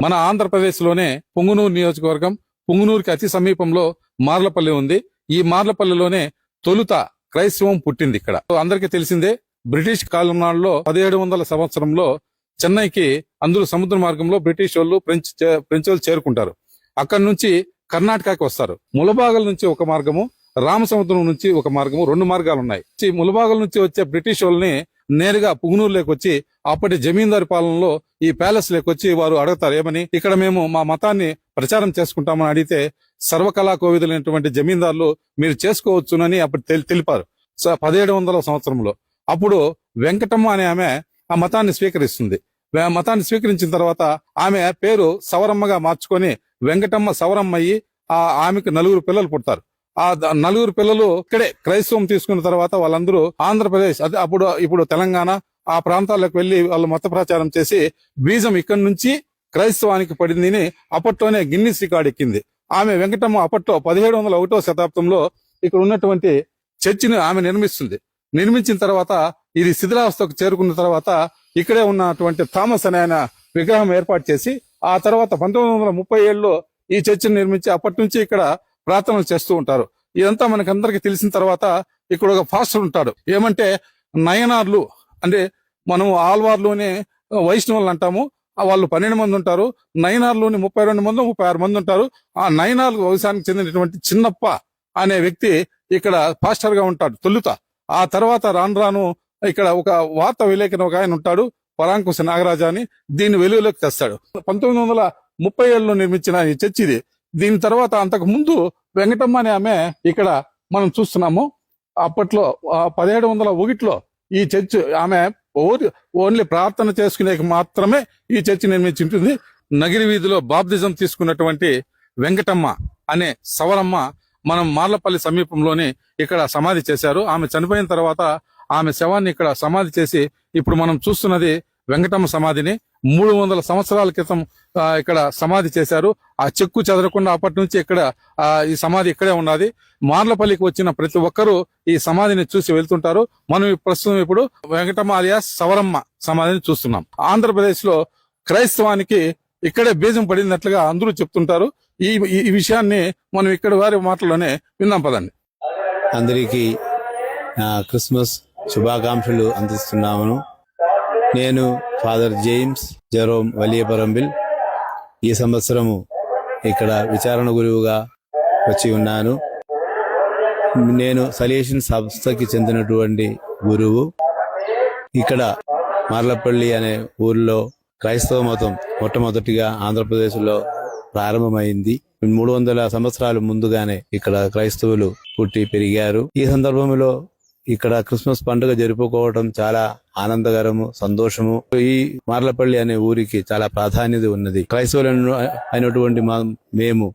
మన ఆంధ్రప్రదేశ్లోనే పుంగునూరు నియోజకవర్గం పుంగునూరుకి అతి సమీపంలో మార్లపల్లి ఉంది. ఈ మార్లపల్లిలోనే తొలుత క్రైస్తవం పుట్టింది ఇక్కడ. అందరికీ తెలిసిందే బ్రిటిష్ కాలం నాడులో పదిహేడు వందల సంవత్సరంలో చెన్నైకి అందరూ సముద్ర మార్గంలో బ్రిటిష్ వాళ్ళు ఫ్రెంచ్ చే- ఫ్రెంచ్ వాళ్ళు చేరుకుంటారు. అక్కడి నుంచి కర్ణాటకకి వస్తారు. ములబాగల్ నుంచి ఒక మార్గము రామసముద్రం నుంచి ఒక మార్గము రెండు మార్గాలు ఉన్నాయి ములబాగల నుంచి వచ్చే బ్రిటిష్ వాళ్ళని నేరుగా పుగునూరులోకి వచ్చి అప్పటి జమీందారు పాలనలో ఈ ప్యాలెస్లోకి వచ్చి వారు అడుగుతారు ఏమని? ఇక్కడ మేము మా మతాన్ని ప్రచారం చేసుకుంటామని అడిగితే సర్వకళా కోవిదులైనటువంటి జమీందారులు మీరు చేసుకోవచ్చునని అప్పుడు తెలి- తెలిపారు. పదిహేడు వందల సంవత్సరంలో. అప్పుడు వెంకటమ్మ అనే ఆమె ఆ మతాన్ని స్వీకరిస్తుంది. మతాన్ని స్వీకరించిన తర్వాత ఆమె పేరు సవరమ్మగా మార్చుకొని వెంకటమ్మ సవరమ్మ అయ్యి ఆ ఆమెకు నలుగురు పిల్లలు పుడతారు. ఆ నలుగురు పిల్లలు ఇక్కడే క్రైస్తవం తీసుకున్న తర్వాత వాళ్ళందరూ ఆంధ్రప్రదేశ్ అదే అప్పుడు ఇప్పుడు తెలంగాణ ఆ ప్రాంతాలకు వెళ్ళి వాళ్ళు మత ప్రచారం చేసి బీజం ఇక్కడి నుంచి క్రైస్తవానికి పడింది అని అప్పట్లోనే గిన్నిస్ రికార్డు ఎక్కింది. ఆమె వెంకటమ్మ అప్పట్లో పదిహేడు వందల ఒకటో శతాబ్దంలో ఇక్కడ ఉన్నటువంటి చర్చిని ఆమె నిర్మిస్తుంది. నిర్మించిన తర్వాత ఇది శిథిలావస్థకు చేరుకున్న తర్వాత ఇక్కడే ఉన్నటువంటి థామస్ అనే ఆయన విగ్రహం ఏర్పాటు చేసి ఆ తర్వాత పంతొమ్మిది వందల ముప్పై ఏళ్ళలో ఈ చర్చిని నిర్మించి అప్పటి నుంచి ఇక్కడ ప్రార్థనలు చేస్తూ ఉంటారు. ఇదంతా మనకందరికి తెలిసిన తర్వాత ఇక్కడ ఒక ఫాస్టర్ ఉంటాడు. ఏమంటే నయనార్లు అంటే మనం ఆల్వార్లోనే వైష్ణవులు అంటాము. వాళ్ళు పన్నెండు మంది ఉంటారు. నయనార్లోని ముప్పై రెండు మంది ముప్పై ఆరు మంది ఉంటారు. ఆ నయనార్లు వంశానికి చెందినటువంటి చిన్నప్ప అనే వ్యక్తి ఇక్కడ పాస్టర్గా ఉంటాడు తొలుత. ఆ తర్వాత రాను రాను ఇక్కడ ఒక వార్త విలేకరణ ఒక ఆయన ఉంటాడు పరాంకుశ నాగరాజ అని. దీన్ని వెలుగులోకి తెస్తాడు. పంతొమ్మిది వందల ముప్పై ఏళ్ళలో నిర్మించిన ఈ చర్చి ఇది. దీని తర్వాత అంతకు ముందు వెంకటమ్మ అనే ఆమె ఇక్కడ మనం చూస్తున్నాము. అప్పట్లో పదిహేడు వందల ఒకటిలో ఈ చర్చ్ ఆమె ఓ- ఓన్లీ ప్రార్థన చేసుకునే మాత్రమే ఈ చర్చి నిర్మించి ఉంటుంది నగిరి వీధిలో బాప్తిజం తీసుకున్నటువంటి వెంకటమ్మ అనే సవరమ్మ మనం మార్లపల్లి సమీపంలోని ఇక్కడ సమాధి చేశారు. ఆమె చనిపోయిన తర్వాత ఆమె శవాన్ని ఇక్కడ సమాధి చేసి ఇప్పుడు మనం చూస్తున్నది వెంకటమ్మ సమాధిని మూడు వందల సంవత్సరాల క్రితం ఇక్కడ సమాధి చేశారు. ఆ చెక్కు చెదరకుండా అప్పటి నుంచి ఇక్కడ ఆ, ఈ సమాధి ఇక్కడే ఉన్నది. మార్లపల్లికి వచ్చిన ప్రతి ఒక్కరూ ఈ సమాధిని చూసి వెళ్తుంటారు. మనం ప్రస్తుతం ఇప్పుడు వెంకటమ్మ అలియాస్ సవరమ్మ సమాధిని చూస్తున్నాం. ఆంధ్రప్రదేశ్లో క్రైస్తవానికి ఇక్కడే బీజం పడినట్లుగా అందరూ చెప్తుంటారు. ఈ ఈ- విషయాన్ని మనం ఇక్కడ వారి మాటల్లోనే విన్నాం పదండి. అందరికీ క్రిస్మస్ శుభాకాంక్షలు అందిస్తున్నాము నేను ఫాదర్ జేమ్స్ జెరోమ్ వలియపరంబిల్ ఈ సంవత్సరము ఇక్కడ విచారణ గురువుగా వచ్చి ఉన్నాను. నేను సలేషన్ సంస్థకి చెందినటువంటి గురువు. ఇక్కడ మార్లపల్లి అనే ఊర్లో క్రైస్తవ మతం మొట్టమొదటిగా ఆంధ్రప్రదేశ్లో ప్రారంభమైంది. మూడు వందల సంవత్సరాలు ముందుగానే ఇక్కడ క్రైస్తవులు పుట్టి పెరిగారు. ఈ సందర్భంలో ఇక్కడ క్రిస్మస్ పండుగ జరుపుకోవడం చాలా ఆనందకరము సంతోషము. ఈ మార్లపల్లి అనే ఊరికి చాలా ప్రాధాన్యత ఉన్నది. క్రైస్తవులను అయినటువంటి మా- మేము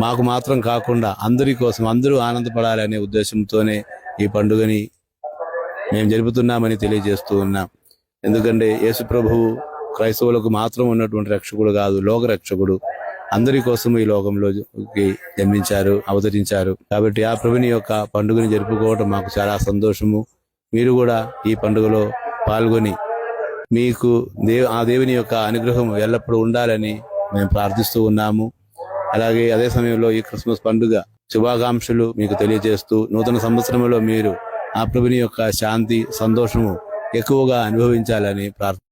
మాకు మాత్రం కాకుండా అందరి కోసం అందరూ ఆనందపడాలనే ఉద్దేశంతోనే ఈ పండుగని మేము జరుపుతున్నామని తెలియజేస్తూ ఉన్నాం. ఎందుకంటే యేసు ప్రభువు క్రైస్తవులకు మాత్రం ఉన్నటువంటి రక్షకుడు కాదు లోక రక్షకుడు అందరి కోసం ఈ లోకంలోకి జన్మించారు అవతరించారు. కాబట్టి ఆ ప్రభుని యొక్క పండుగని జరుపుకోవడం మాకు చాలా సంతోషము. మీరు కూడా ఈ పండుగలో పాల్గొని మీకు దేవ ఆ దేవుని యొక్క అనుగ్రహం ఎల్లప్పుడూ ఉండాలని మేము ప్రార్థిస్తూ ఉన్నాము. అలాగే అదే సమయంలో ఈ క్రిస్మస్ పండుగ శుభాకాంక్షలు మీకు తెలియజేస్తూ నూతన సంవత్సరంలో మీరు ఆ ప్రభుని యొక్క శాంతి సంతోషము ఎక్కువగా అనుభవించాలని ప్రార్థన